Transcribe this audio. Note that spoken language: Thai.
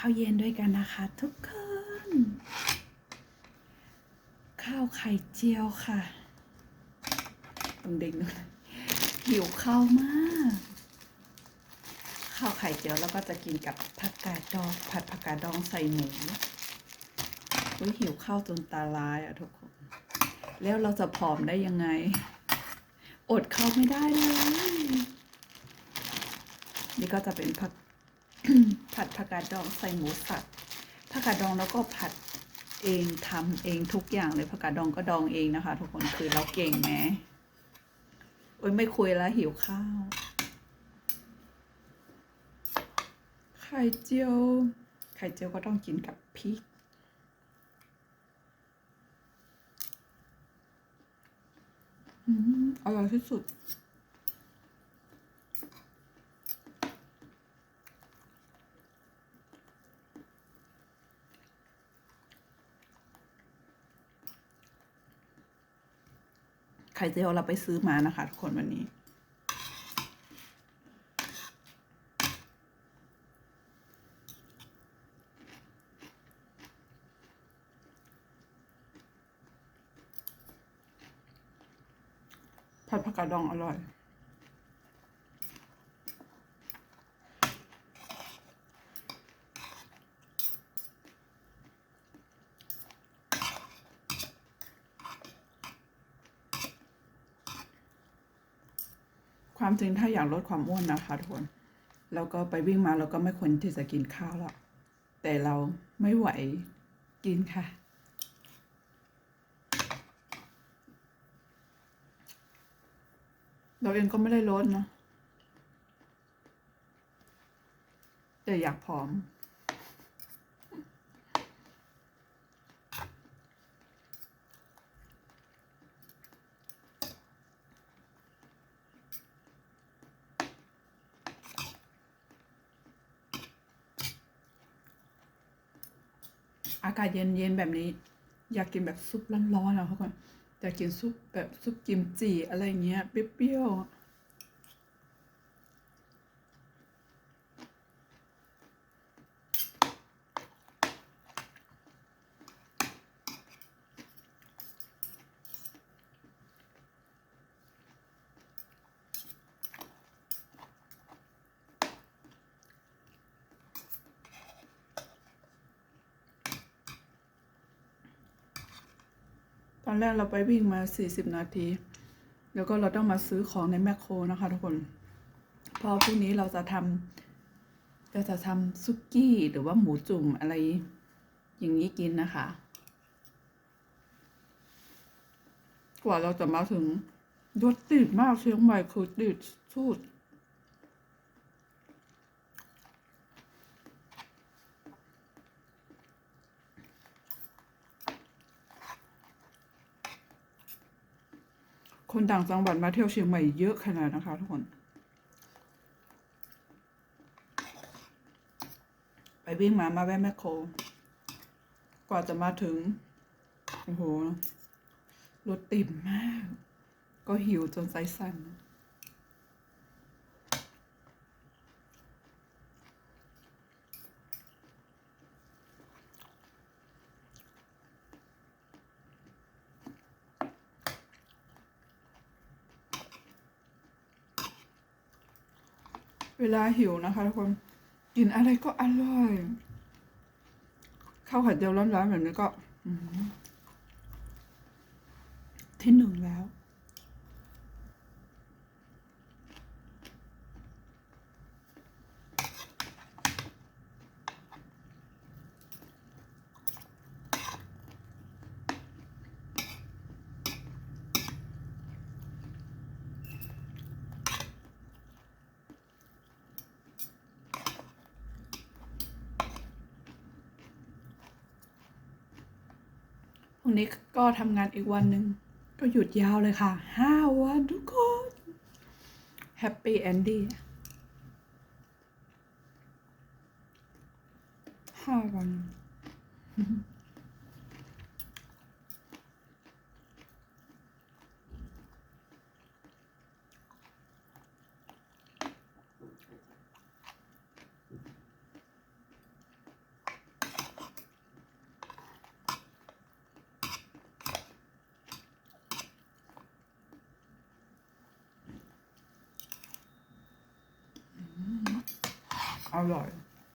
ข้าวเย็นด้วยกันนะคะทุกคน ข้าวไข่เจียวค่ะต้องเด็กหน่อยหิวข้าวมาก ข้าวไข่เจียวแล้วก็จะกินกับผักกาดดองผัดผักกาดดองใส่หมูอุ้ยหิวข้าวจนตาลายอะทุกคน แล้วเราจะผอมได้ยังไง อดข้าวไม่ได้เลย นี่ก็จะเป็นผัก ผัดผักกาดดองใส่หมูสับผักกาดดองแล้วก็ผัดเองทำเองทุกอย่างเลยผักกาดดองก็ดองเองนะคะ ทุกคนคือเราเก่งไหมโอ้ยไม่คุยแล้วหิวข้าว ไข่เจียว ไข่เจียวก็ต้องกินกับพริกอืมอร่อยที่สุด ข่เจียวเราไปซื้อมานะคะ ทุกคนวันนี้ ผัดผักกาดดองอร่อย ความจริงถ้าอยากลดความอ้วนนะคะทุกคนแล้วก็ไปวิ่งมาเราก็ไม่ควรที่จะกินข้าวหรอกแต่เราไม่ไหวกินค่ะ เราเองก็ไม่ได้ลดนะแต่อยากผอม อากาศเย็นๆแบบนี้ อยากกินแบบซุปร้อนๆนะทุกคนอยากกินซุปแบบซุปกิมจิอะไรเงี้ยเปรี้ยวๆ อนแรกเราไปวิ่งมา 40 นาที แล้วก็เราต้องมาซื้อของในแมคโครนะคะทุกคนพราะพรุ่งนี้เราจะทำเราจะทำซุกี้หรือว่าหมูจุ่มอะไรอย่างนี้กินนะคะ กว่าเราจะมาถึงรถติดมากเชียงใหม่คือติดสุด คนต่างจังหวัดมาเที่ยวเชียงใหม่เยอะขนาดนะคะทุกคน ไปวิ่งมามาแวะแมคโคร กว่าจะมาถึง โอ้โห รถติดมาก ก็หิวจนใจสั่น เวลาหิวนะคะทุกคนกินอะไรก็อร่อยข้าวไข่เจียวร้อนๆแบบนี้ก็ที่หนึ่งแล้ว นี้ก็ทำงานอีกวันหนึ่งก็หยุดยาวเลยค่ะห้าวันทุกคนแฮปปี้แอนดี้ห้าวัน อร่อย